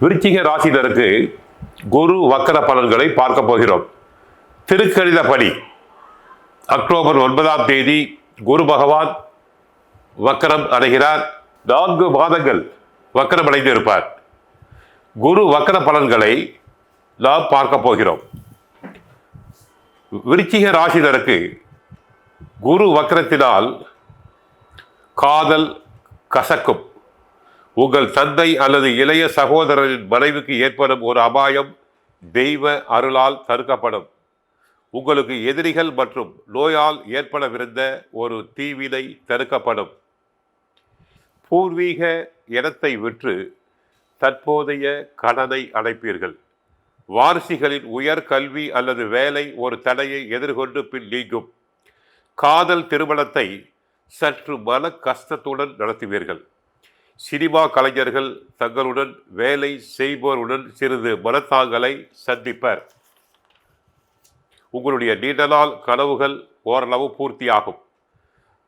விருச்சிக ராசினருக்கு குரு வக்கர பலன்களை பார்க்க போகிறோம். திருக்கணிதப்படி அக்டோபர் ஒன்பதாம் தேதி குரு பகவான் வக்கரம் அடைகிறார். நான்கு மாதங்கள் வக்கரம் அடைந்து இருப்பார். குரு வக்கர பலன்களை நாம் பார்க்க போகிறோம். விருச்சிக ராசினருக்கு குரு வக்கரத்தினால் காதல் கசக்கும். உங்கள் தந்தை அல்லது இளைய சகோதரரின் மனைவிக்கு ஏற்படும் ஒரு அபாயம் தெய்வ அருளால் தடுக்கப்படும். உங்களுக்கு எதிரிகள் மற்றும் நோயால் ஏற்படவிருந்த ஒரு தீவினை தடுக்கப்படும். பூர்வீக இடத்தை விற்று தற்போதைய கடனை அடைப்பீர்கள். வாரிசுகளின் உயர் கல்வி அல்லது வேலை ஒரு தடையை எதிர்கொண்டு பின் நீங்கும். காதல் திருமணத்தை சற்று மன கஷ்டத்துடன் நடத்துவீர்கள். சினிமா கலைஞர்கள் தங்களுடன் வேலை செய்பவருடன் சிறிது மனத்தாங்கலை சந்திப்பர். உங்களுடைய நீண்ட நாள் கனவுகள் ஓரளவு பூர்த்தியாகும்.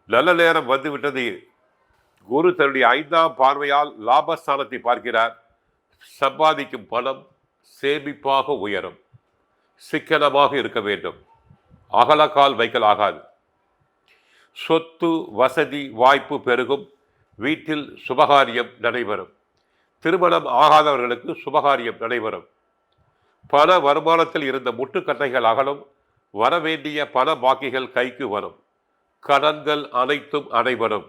நல்ல நேரம் வந்துவிட்டது. குரு தன்னுடைய ஐந்தாம் பார்வையால் லாபஸ்தானத்தை பார்க்கிறார். சம்பாதிக்கும் பணம் சேமிப்பாக உயரும். சிக்கனமாக இருக்க வேண்டும். அகலக்கால் வைக்கல் ஆகாது சொத்து வசதி வாய்ப்பு பெருகும். வீட்டில் சுபகாரியம் நடைபெறும். திருமணம் ஆகாதவர்களுக்கு சுபகாரியம் நடைபெறும். பண வருமானத்தில் இருந்த முட்டுக்கட்டைகள் அகலும் வரவேண்டிய பண பாக்கிகள் கைக்கு வரும். கடன்கள் அனைத்தும் அடைபடும்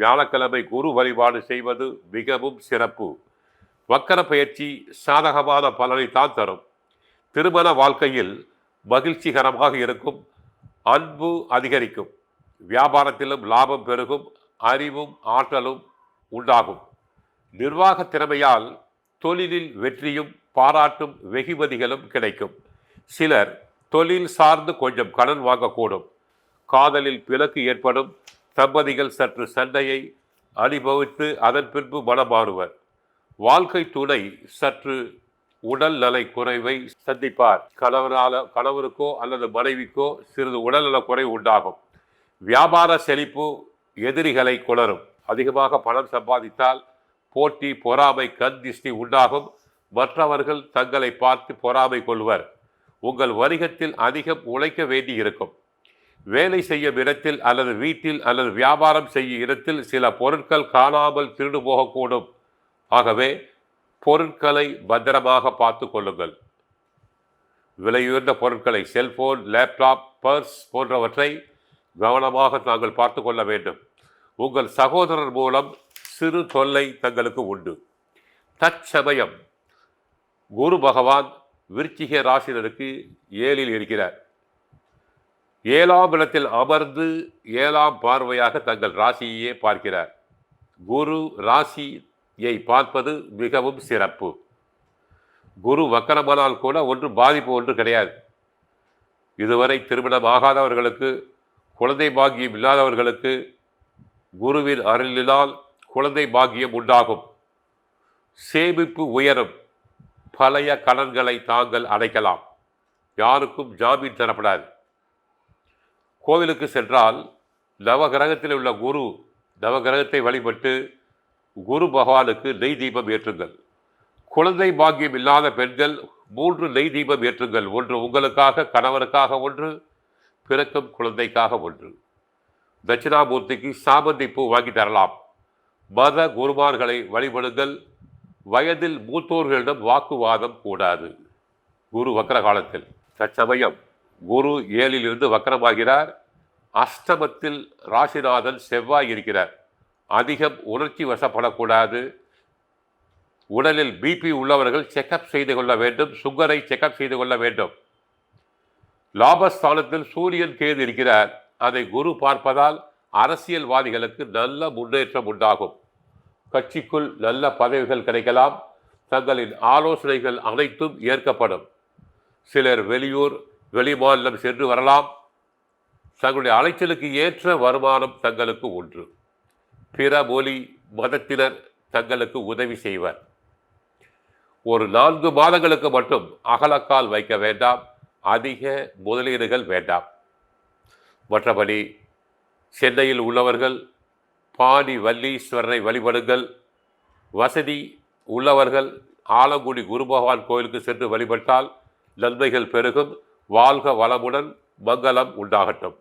வியாழக்கிழமை குரு வழிபாடு செய்வது மிகவும் சிறப்பு. வக்கர பயிற்சி சாதகமான பலனை தான் தரும். திருமண வாழ்க்கையில் மகிழ்ச்சிகரமாக இருக்கும் அன்பு அதிகரிக்கும். வியாபாரத்திலும் லாபம் பெருகும் அறிவும் ஆற்றலும் உண்டாகும். நிர்வாக திறமையால் தொழிலில் வெற்றியும் பாராட்டும் வெகுமதிகளும் கிடைக்கும். சிலர் தொழில் சார்ந்து கொஞ்சம் கடன் வாங்கக்கூடும். காதலில் பிளக்கு ஏற்படும். தம்பதிகள் சற்று சண்டையை அனுபவித்து அதன் பின்பு மனமாறுவர். வாழ்க்கை துணை சற்று உடல் நலை குறைவை சந்திப்பார். கணவரால் கணவருக்கோ அல்லது மனைவிக்கோ சிறிது உடல்நல குறைவு உண்டாகும். வியாபார செழிப்பு எதிரிகளை குளரும் அதிகமாக பணம் சம்பாதித்தால் போட்டி பொறாமை கண் திஷ்டி உண்டாகும். மற்றவர்கள் தங்களை பார்த்து பொறாமை கொள்வர். உங்கள் வணிகத்தில் அதிகம் உழைக்க வேண்டி இருக்கும் வேலை செய்யும் இடத்தில் அல்லது வீட்டில் அல்லது வியாபாரம் செய்யும் இடத்தில் சில பொருட்கள் காணாமல் திருடு போகக்கூடும். ஆகவே பொருட்களை பத்திரமாக பார்த்து கொள்ளுங்கள். விலையுயர்ந்த பொருட்களை செல்போன் லேப்டாப் பர்ஸ் போன்றவற்றை கவனமாக தாங்கள் பார்த்து கொள்ள வேண்டும். உங்கள் சகோதரர் மூலம் சிறு தொல்லை தங்களுக்கு உண்டு. தற்சமயம் குரு பகவான் விருச்சிக ராசினருக்கு ஏழில் இருக்கிறார். ஏழாம் இடத்தில் அமர்ந்து ஏழாம் பார்வையாக தங்கள் ராசியையே பார்க்கிறார். குரு ராசியை பார்ப்பது மிகவும் சிறப்பு. குரு வக்கரமானால் கூட ஒன்று பாதிப்பு ஒன்று கிடையாது. இதுவரை திருமணம் ஆகாதவர்களுக்கு குழந்தை பாக்கியம் இல்லாதவர்களுக்கு குருவின் அருளினால் குழந்தை பாக்கியம் உண்டாகும். சேமிப்பு உயரும். பழைய கடன்களை தாங்கள் அடைக்கலாம். யாருக்கும் ஜாமீன் தரப்படாது. கோவிலுக்கு சென்றால் நவகிரகத்தில் உள்ள குரு நவகிரகத்தை வழிபட்டு குரு பகவானுக்கு நெய் தீபம் ஏற்றுங்கள். குழந்தை பாக்கியம் இல்லாத பெண்கள் மூன்று நெய் தீபம் ஏற்றுங்கள். ஒன்று உங்களுக்காக கணவருக்காக ஒன்று பிறக்கும் குழந்தைக்காக ஒன்று. தட்சிணாமூர்த்திக்கு சாமந்தி பூ வாங்கி தரலாம். மத குருமார்களை வழிபடுங்கள். வயதில் மூத்தோர்களிடம் வாக்குவாதம் கூடாது. குரு வக்கர காலத்தில். தற்சமயம் குரு ஏழிலிருந்து வக்கரமாகிறார். அஷ்டமத்தில் ராசிநாதன் செவ்வாய் இருக்கிறார். அதிகம் உணர்ச்சி வசப்படக்கூடாது. உடலில் பிபி உள்ளவர்கள் செக்கப் செய்து கொள்ள வேண்டும். சுகரை செக்கப் செய்து கொள்ள வேண்டும். லாபஸ்தானத்தில் சூரியன் கேது இருக்கிறார் அதை குரு பார்ப்பதால் அரசியல்வாதிகளுக்கு நல்ல முன்னேற்றம் உண்டாகும். கட்சிக்குள் நல்ல பதவிகள் கிடைக்கலாம். தங்களின் ஆலோசனைகள் அனைத்தும் ஏற்கப்படும். சிலர் வெளியூர் வெளிமாநிலம் சென்று வரலாம். தங்களுடைய அலைச்சலுக்கு ஏற்ற வருமானம் தங்களுக்கு ஒன்று பிற மொழி மதத்தினர் தங்களுக்கு உதவி செய்வர். ஒரு நான்கு மாதங்களுக்கு மட்டும் அகலக்கால் வைக்க வேண்டாம். அதிக முதலீடுகள் வேண்டாம். மற்றபடி சென்னையில் உள்ளவர்கள் பாடி வல்லீஸ்வரனை வழிபடுங்கள். வசதி உள்ளவர்கள் ஆலங்குடி குருபகவான் கோயிலுக்கு சென்று வழிபட்டால் நன்மைகள் பெருகும். வாழ்க வளமுடன் மங்களம் உண்டாகட்டும்.